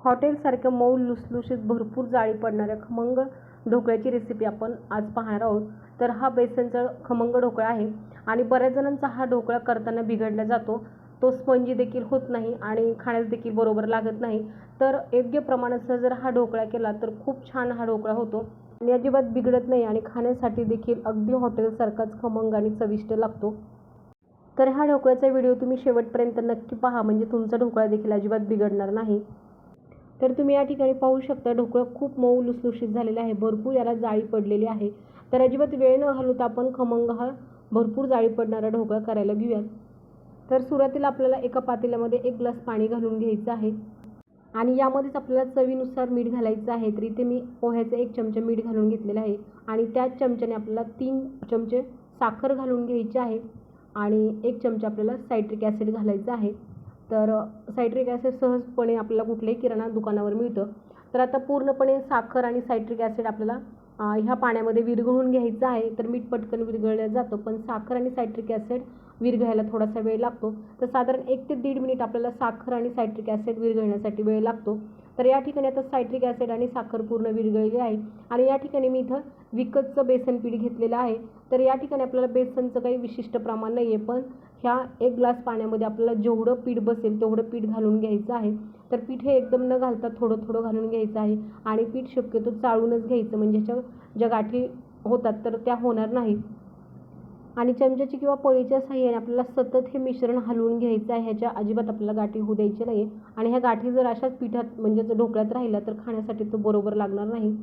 हॉटेलसारख्या मऊ लुसलुशीत भरपूर जाळी पडणाऱ्या खमंग ढोकळ्याची रेसिपी आपण आज पाहणार आहोत. तर हा बेसनचा खमंग ढोकळा आहे आणि बऱ्याच जणांचा हा ढोकळा करताना बिघडला जातो. तो स्पंजी देखील होत नाही आणि खाण्यास देखील बरोबर लागत नाही. तर योग्य प्रमाणाचा जर हा ढोकळा केला तर खूप छान हा ढोकळा होतो. आणि अजिबात बिघडत नाही आणि खाण्यासाठी देखील अगदी हॉटेलसारखाच खमंग आणि चविष्ट लागतो. तर ह्या ढोकळ्याचा व्हिडिओ तुम्ही शेवटपर्यंत नक्की पहा म्हणजे तुमचा ढोकळा देखील अजिबात बिघडणार नाही. तर तुम्ही या ठिकाणी पाहू शकता ढोकळं खूप मऊ लुसलुशीत झालेलं आहे. भरपूर याला जाळी पडलेली आहे. तर अजिबात वेळ न घालवता आपण खमंग हा भरपूर जाळी पडणारा ढोकळा करायला घेऊयात. तर सुरुवातीला आपल्याला एका पातेल्यामध्ये एक ग्लास पाणी घालून घ्यायचं आहे. आणि यामध्येच आपल्याला चवीनुसार मीठ घालायचं आहे. तर इथे मी पोह्याचं एक चमचा मीठ घालून घेतलेलं आहे. आणि त्याच चमच्याने आपल्याला तीन चमचे साखर घालून घ्यायची आहे. आणि एक चमचा आपल्याला सायट्रिक ॲसिड घालायचं आहे. तर सायट्रिक ॲसिड सहजपणे आपल्याला कुठल्याही किराणा दुकानावर मिळतं. तर आता पूर्णपणे साखर आणि सायट्रिक ॲसिड आपल्याला ह्या पाण्यामध्ये विरघळून घ्यायचं आहे तर मीठ पटकन विरघळलं जातं पण साखर आणि सायट्रिक ॲसिड विरघळायला थोडासा वेळ लागतो. तर साधारण एक ते दीड मिनिट आपल्याला साखर आणि सायट्रिक ॲसिड विरघळण्यासाठी वेळ लागतो. तर या ठिकाणी आता सायट्रिक ॲसिड आणि साखर पूर्ण विरघळली आहे. आणि या ठिकाणी मी इथं विकतचं बेसन पीठ घेतलेलं आहे. तर या ठिकाणी आपल्याला बेसनचं काही विशिष्ट प्रमाण नाही आहे पण ह्या एक ग्लास पाण्यामध्ये आपल्याला जेवढं पीठ बसेल तेवढं पीठ घालून घ्यायचं आहे. तर पीठ हे एकदम न घालता थोडं थोडं घालून घ्यायचं आहे आणि पीठ शक्यतो चाळूनच घ्यायचं. म्हणजे ह्याच्या ज्या गाठी होतात तर त्या होणार नाहीत आणि चमच्याची किंवा पळीच्या साह्याने आपल्याला सतत हे मिश्रण हलवून घ्यायचं आहे. ह्याच्या अजिबात आपल्याला गाठी होऊ द्यायची नाही आणि ह्या गाठी जर अशाच पिठात म्हणजे जर ढोकळ्यात राहिला तर खाण्यासाठी तो बरोबर लागणार नाही.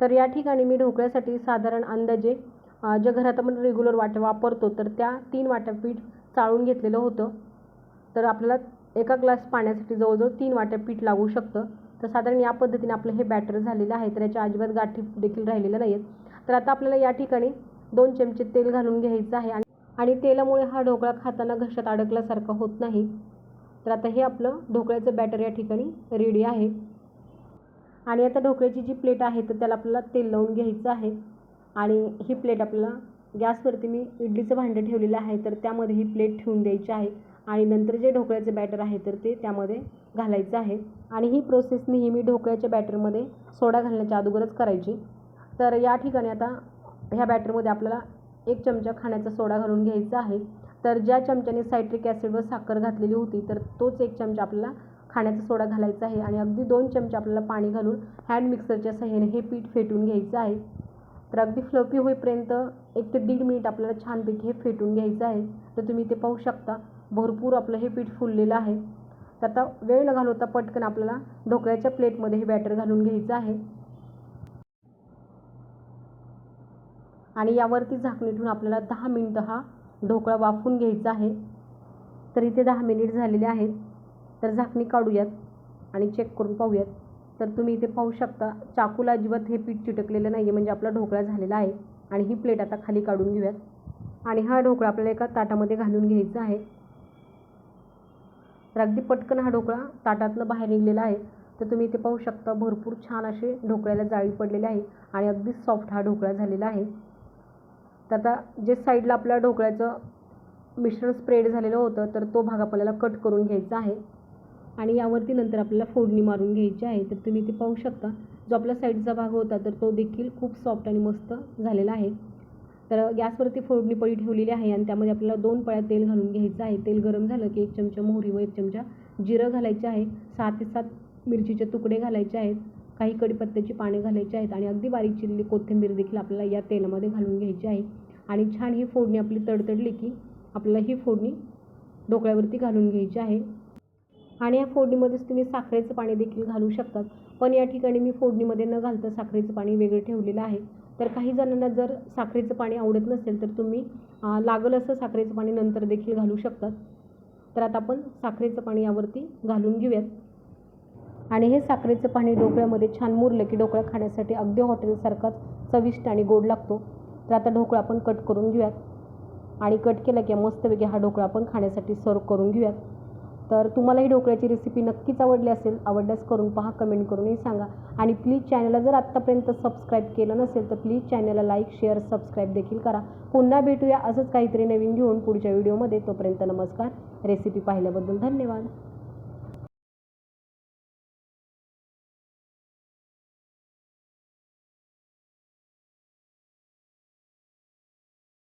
तर या ठिकाणी मी ढोकळ्यासाठी साधारण अंदाजे ज्या घरात आपण रेग्युलर वाट्या वापरतो तर त्या तीन वाट्या पीठ चाळून घेतलेलं होतं. तर आपल्याला एका ग्लास पाण्यासाठी जवळजवळ तीन वाट्या पीठ लागू शकतं. तर साधारण या पद्धतीने आपलं हे बॅटर झालेलं आहे तर याच्या अजिबात गाठी देखील राहिलेल्या नाही आहेत तर आता आपल्याला या ठिकाणी दोन चमचे तेल घालून घ्यायचं आहे आणि आणि तेलामुळे हा ढोकळा खाताना घशात अडकल्यासारखा होत नाही. तर आता हे आपलं ढोकळ्याचं बॅटर या ठिकाणी रेडी आहे. आणि आता ढोकळ्याची जी प्लेट आहे तर त्याला आपल्याला तेल लावून घ्यायचं आहे. आणि ही प्लेट आपल्याला गॅसवरती मी इडलीचं भांडं ठेवलेलं आहे तर त्यामध्ये ही प्लेट ठेवून द्यायची आहे. आणि नंतर जे ढोकळ्याचं बॅटर आहे तर ते त्यामध्ये घालायचं आहे. आणि ही प्रोसेस नेहमी ढोकळ्याच्या बॅटरमध्ये सोडा घालण्याच्या अगोदरच करायची. तर या ठिकाणी आता ह्या बॅटरमध्ये आपल्याला एक चमचा खाण्याचा सोडा घालून घ्यायचा आहे. तर ज्या चमच्याने सायट्रिक ॲसिड व साखर घातलेली होती तर तोच एक चमचा आपल्याला खाण्याचा सोडा घालायचा आहे. आणि अगदी दोन चमचे आपल्याला पाणी घालून हँड मिक्सरच्या सहाय्याने हे पीठ फेटून घ्यायचं आहे. तर अगदी फ्लफी होईपर्यंत एक ते दीड मिनिट आपल्याला छानपैकी हे फेटून घ्यायचं आहे. तर तुम्ही ते पाहू शकता भरपूर आपलं हे पीठ फुललेलं आहे. तर आता वेळ न घालवता पटकन आपल्याला ढोकळ्याच्या प्लेटमध्ये हे बॅटर घालून घ्यायचं आहे. आणि यावरती झाकणी ठेवून आपल्याला दहा मिनटं हा ढोकळा वाफून घ्यायचा आहे. तर इथे दहा मिनिट झालेले आहेत. तर झाकणी काढूयात आणि चेक करून पाहूयात. तर तुम्ही इथे पाहू शकता चाकूला अजिबात हे पीठ चिटकलेलं नाही आहे म्हणजे आपला ढोकळा झालेला आहे. आणि ही प्लेट आता खाली काढून घेऊयात. आणि हा ढोकळा आपल्याला एका ताटामध्ये घालून घ्यायचा आहे. तर अगदी पटकन हा ढोकळा ताटातनं बाहेर निघलेला आहे. तर तुम्ही इथे पाहू शकता भरपूर छान असे ढोकळ्याला जाळी पडलेले आहे. आणि अगदी सॉफ्ट हा ढोकळा झालेला आहे. तर आता जे साईडला आपल्या ढोकळ्याचं मिश्रण स्प्रेड झालेलं होतं तर तो भाग आपल्याला कट करून घ्यायचा आहे. आणि यावरती नंतर आपल्याला फोडणी मारून घ्यायची आहे तर तुम्ही ते पाहू शकता. जो आपला साईडचा भाग होता तर तो देखील खूप सॉफ्ट आणि मस्त झालेला आहे. तर गॅसवरती फोडणी पळी ठेवलेली आहे आणि त्यामध्ये आपल्याला दोन पळ्या तेल घालून घ्यायचं आहे. तेल गरम झालं की एक चमचा मोहरी व एक चमचा जिरं घालायचे आहे. सहा ते सात मिरचीचे तुकडे घालायचे आहेत. काही कडीपत्त्याची पाने घालायची आहेत आणि अगदी बारीक चिरलेली कोथिंबीर देखील आपल्याला या तेलामध्ये घालून घ्यायची आहे. आणि छान ही फोडणी आपली तडतडली की आपल्याला ही फोडणी ढोकळ्यावरती घालून घ्यायची आहे. आणि या फोडणीमध्येच तुम्ही साखरेचं पाणी देखील घालू शकतात. पण या ठिकाणी मी फोडणीमध्ये न घालता साखरेचं पाणी वेगळं ठेवलेलं आहे. तर काही जणांना जर साखरेचं पाणी आवडत नसेल तर तुम्ही लागल असं साखरेचं पाणी नंतर देखील घालू शकतात. तर आता आपण साखरेचं पाणी यावरती घालून घेऊयात. आणि हे साखरेचं पाणी ढोकळ्यामध्ये छान मुरलं की ढोकळा खाण्यासाठी अगदी हॉटेलसारखाच चविष्ट आणि गोड लागतो. तर आता ढोकळा आपण कट करून घेऊयात. आणि कट केला की मस्तपैकी हा ढोकळा आपण खाण्यासाठी सर्व करून घेऊयात. तर तुम्हाला ही ढोकळ्याची रेसिपी नक्कीच आवडली असेल आवडल्यास करून पहा कमेंट करूनही सांगा. आणि प्लीज चॅनलला जर आत्तापर्यंत सबस्क्राईब केलं नसेल तर प्लीज चॅनलला लाईक शेअर सबस्क्राईब देखील करा. पुन्हा भेटूया असंच काहीतरी नवीन घेऊन पुढच्या व्हिडिओमध्ये तोपर्यंत नमस्कार. रेसिपी पाहिल्याबद्दल धन्यवाद.